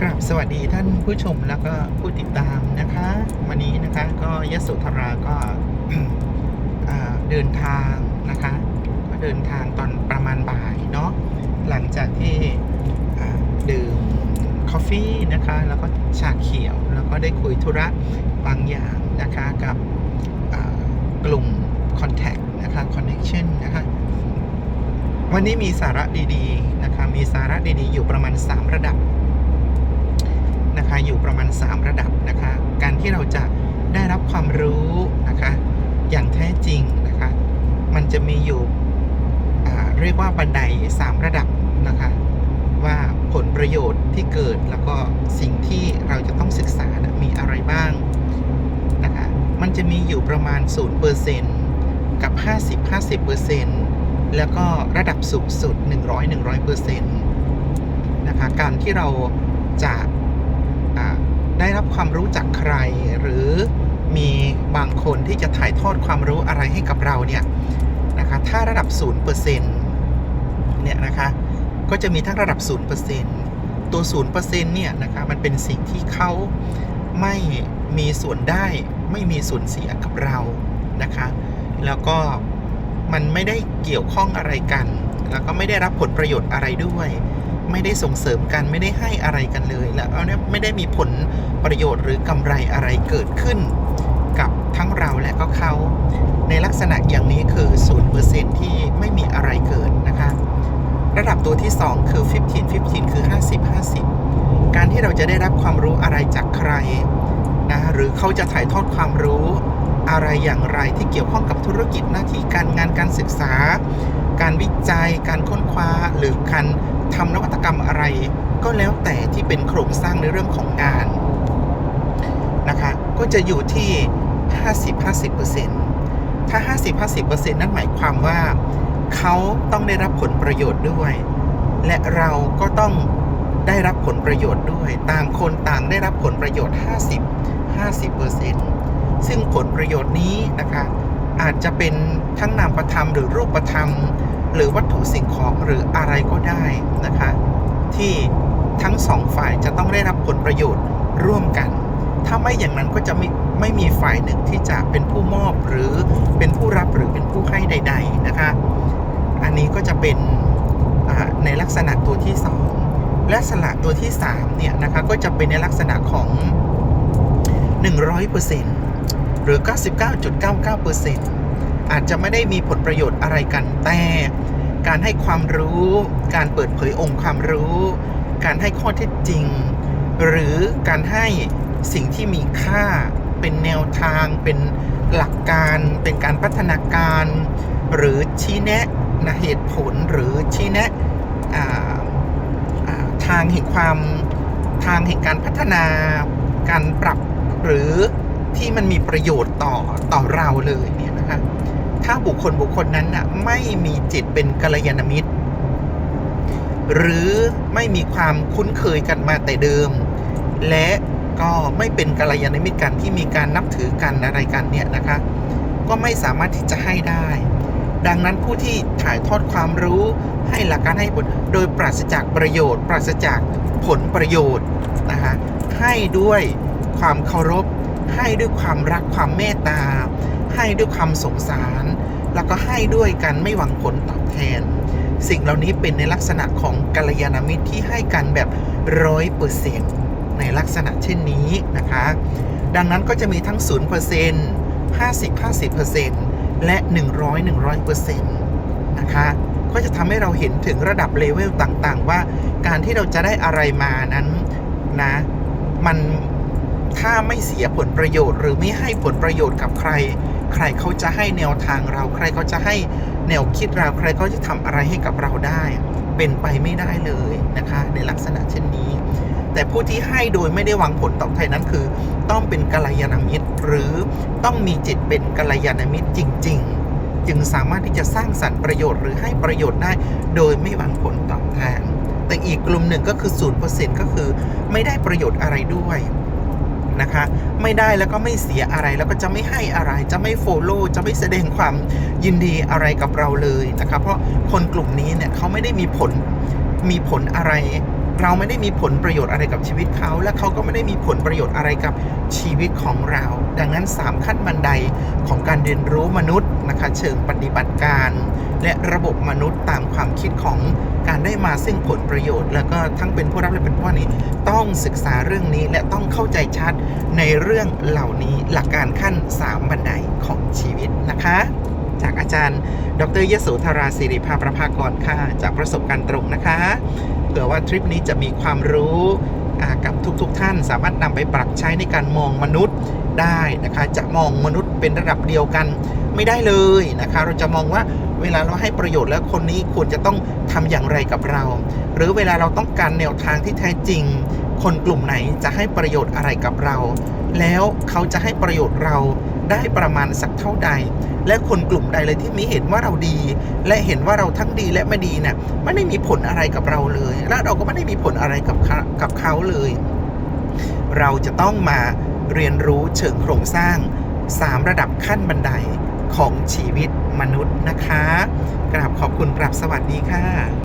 กราบสวัสดีท่านผู้ชมแล้วก็ผู้ติดตามนะคะ วันนี้นะคะก็ยโสธราก็อ่าเดินทางนะคะก็เดินทางตอนประมาณบ่ายเนาะหลังจากที่ดื่มกาแฟนะคะ แล้วก็ชาเขียวแล้วก็ได้คุยธุระบางอย่างนะคะกับกลุ่ม Contact นะคะ Connection นะคะวันนี้มีสาระดีๆนะคะมีสาระดีๆ อยู่ประมาณ 3 ระดับ นะคะอยู่ประมาณ 3 ระดับนะคะ การที่เราจะได้รับความรู้นะคะ อย่างแท้จริงนะคะ มันจะมีอยู่เรียกว่าบันได 3 ระดับนะคะ ว่าผลประโยชน์ที่เกิดแล้วก็สิ่งที่เราจะต้องศึกษานะมีอะไรบ้างนะคะ มันจะมีอยู่ประมาณ 0%กับ 50 50%แล้วก็ระดับสูงสุด 100 100%นะคะ การที่เราจะ ได้รับความรู้จากใคร หรือมีบางคนที่จะถ่ายทอดความรู้อะไรให้กับเราเนี่ยนะคะถ้าระดับ 0%เนี่ยนะคะก็จะมีทั้งระดับ 0%ตัว 0%เนี่ยนะคะมันเป็นสิ่งที่เขาไม่มีส่วนได้ไม่มีส่วนเสียกับเรานะคะ แล้วก็มันไม่ได้เกี่ยวข้องอะไรกัน แล้วก็ไม่ได้รับผลประโยชน์อะไรด้วย ไม่ได้ส่งเสริมกันไม่ได้ให้อะไรกันเลย แล้วเนี่ยไม่ได้มีผลประโยชน์หรือกำไรอะไรเกิดขึ้น กับทั้งเราและก็เขา ในลักษณะอย่างนี้คือ0%ที่ไม่มีอะไรเกิดนะคะ ระดับตัวที่ 2 คือ 15 15 คือ 50 50 การที่เราจะได้รับความรู้อะไรจากใครนะหรือเขาจะถ่ายทอดความรู้อะไรอย่างไรที่เกี่ยวข้องกับธุรกิจหน้าที่การงานการศึกษา การวิจัยการค้นคว้าหรือการทำนวัตกรรมอะไร ก็แล้วแต่ที่เป็นโครงสร้างในเรื่องของงานนะคะก็จะอยู่ที่ 50-50%ถ้า 50-50%นั่นหมายความว่าเขาต้องได้รับผลประโยชน์ด้วย และเราก็ต้องได้รับผลประโยชน์ด้วย ต่างคนต่างได้รับผลประโยชน์ 50 50%ซึ่งผลประโยชน์นี้นะคะอาจจะเป็นทั้งนามธรรมหรือรูปธรรม หรือวัตถุสิ่งของหรืออะไรก็ได้นะคะ ที่ทั้งสองฝ่ายจะต้องได้รับผลประโยชน์ร่วมกัน ถ้าไม่อย่างนั้นก็จะไม่ไม่มีฝ่ายหนึ่งที่จะเป็นผู้มอบหรือเป็นผู้รับหรือเป็นผู้ให้ใด ๆนะคะ อันนี้ก็จะเป็นในลักษณะตัวที่ 2 และสละตัวที่3เนี่ยนะคะก็จะเป็นในลักษณะของ 100%หรือ 99.99%อาจจะไม่ได้มีผลประโยชน์อะไรกันแต่การให้ความรู้ การเปิดเผยองค์ความรู้ การให้ข้อเท็จจริง หรือการให้สิ่งที่มีค่าเป็นแนวทาง เป็นหลักการ เป็นการพัฒนาการ หรือชี้แนะนะเหตุผลหรือชี้แนะทางแห่งความทางแห่งการพัฒนา การปรับหรือที่มันมีประโยชน์ต่อต่อเราเลยเนี่ยนะคะ ถ้าบุคคลบุคคลนั้นน่ะไม่มีจิตเป็นกัลยาณมิตร หรือไม่มีความคุ้นเคยกันมาแต่เดิม และก็ไม่เป็นกัลยาณมิตรกันที่มีการนับถือกันอะไรกันเนี่ยนะคะ ก็ไม่สามารถที่จะให้ได้ ดังนั้นผู้ที่ถ่ายทอดความรู้ให้หลักการให้ผลโดยปราศจากประโยชน์ ปราศจากผลประโยชน์นะคะให้ด้วยความเคารพ ให้ด้วยความรักความเมตตา ให้ด้วยความสงสาร แล้วก็ให้ด้วยกันไม่หวังผลตอบแทน สิ่งเหล่านี้เป็นในลักษณะของกัลยาณมิตรที่ให้กันแบบร้อยเปอร์เซ็นต์ในลักษณะเช่นนี้นะคะ ดังนั้นก็จะมีทั้ง 0% 50 50%และ 100 100%นะคะก็จะทำให้เราเห็นถึงระดับเลเวลต่างๆ ว่าการที่เราจะได้อะไรมานั้นนะมันถ้าไม่เสียผลประโยชน์ หรือไม่ให้ผลประโยชน์กับใคร ใครเขาจะให้แนวทางเรา ใครเขาจะให้แนวคิดเรา ใครเขาจะทำอะไรให้กับเราได้ เป็นไปไม่ได้เลยนะคะ ในลักษณะเช่นนี้ แต่ผู้ที่ให้โดยไม่ได้หวังผลตอบแทนนั้นคือ ต้องเป็นกัลยาณมิตร หรือต้องมีจิตเป็นกัลยาณมิตรจริง ๆ จึงสามารถที่จะสร้างสรรค์ประโยชน์หรือให้ประโยชน์ได้ โดยไม่หวังผลตอบแทนแต่อีกกลุ่มหนึ่งก็คือ0%ก็คือไม่ได้ประโยชน์อะไรด้วย นะคะ ไม่ได้แล้วก็ไม่เสียอะไรแล้วก็จะไม่ให้อะไร จะไม่โฟโล่จะไม่แสดงความยินดีอะไรกับเราเลยนะคะเพราะคนกลุ่มนี้เนี่ยเขาไม่ได้มีผลมีผลอะไร เราไม่ได้มีผลประโยชน์อะไรกับชีวิตเขา และเขาก็ไม่ได้มีผลประโยชน์อะไรกับชีวิตของเรา ดังนั้น 3 ขั้นบันไดของการเรียนรู้มนุษย์ นะคะเชิงปฏิบัติการ และระบบมนุษย์ตามความคิดของการได้มาซึ่งผลประโยชน์ แล้วก็ทั้งเป็นผู้รับและเป็นผู้นี้ต้องศึกษาเรื่องนี้และต้องเข้าใจชัดในเรื่องเหล่านี้หลักการขั้น 3 บันไดของชีวิตนะคะ จากอาจารย์ ดรยโสธราศิริภาประภากรค่ะจากประสบการณ์ตรงนะคะเผื่อว่าทริปนี้จะมีความรู้ กับทุกๆทท่าน สามารถนำไปปรับใช้ในการมองมนุษย์ได้นะคะ จะมองมนุษย์เป็นระดับเดียวกันไม่ได้เลยนะคะ เราจะมองว่าเวลาเราให้ประโยชน์แล้วคนนี้ควรจะต้องทำอย่างไรกับเรา หรือเวลาเราต้องการแนวทางที่แท้จริง คนกลุ่มไหนจะให้ประโยชน์อะไรกับเรา แล้วเขาจะให้ประโยชน์เรา ได้ประมาณสักเท่าใด และคนกลุ่มใดเลยที่มีเห็นว่าเราดี และเห็นว่าเราทั้งดีและไม่ดีเนี่ยไม่ได้มีผลอะไรกับเราเลย และเราก็ไม่ได้มีผลอะไรกับเขากับเขาเลย เราจะต้องมาเรียนรู้เชิงโครงสร้าง 3 ระดับขั้นบันไดของชีวิตมนุษย์นะคะ กราบขอบคุณกราบสวัสดีค่ะ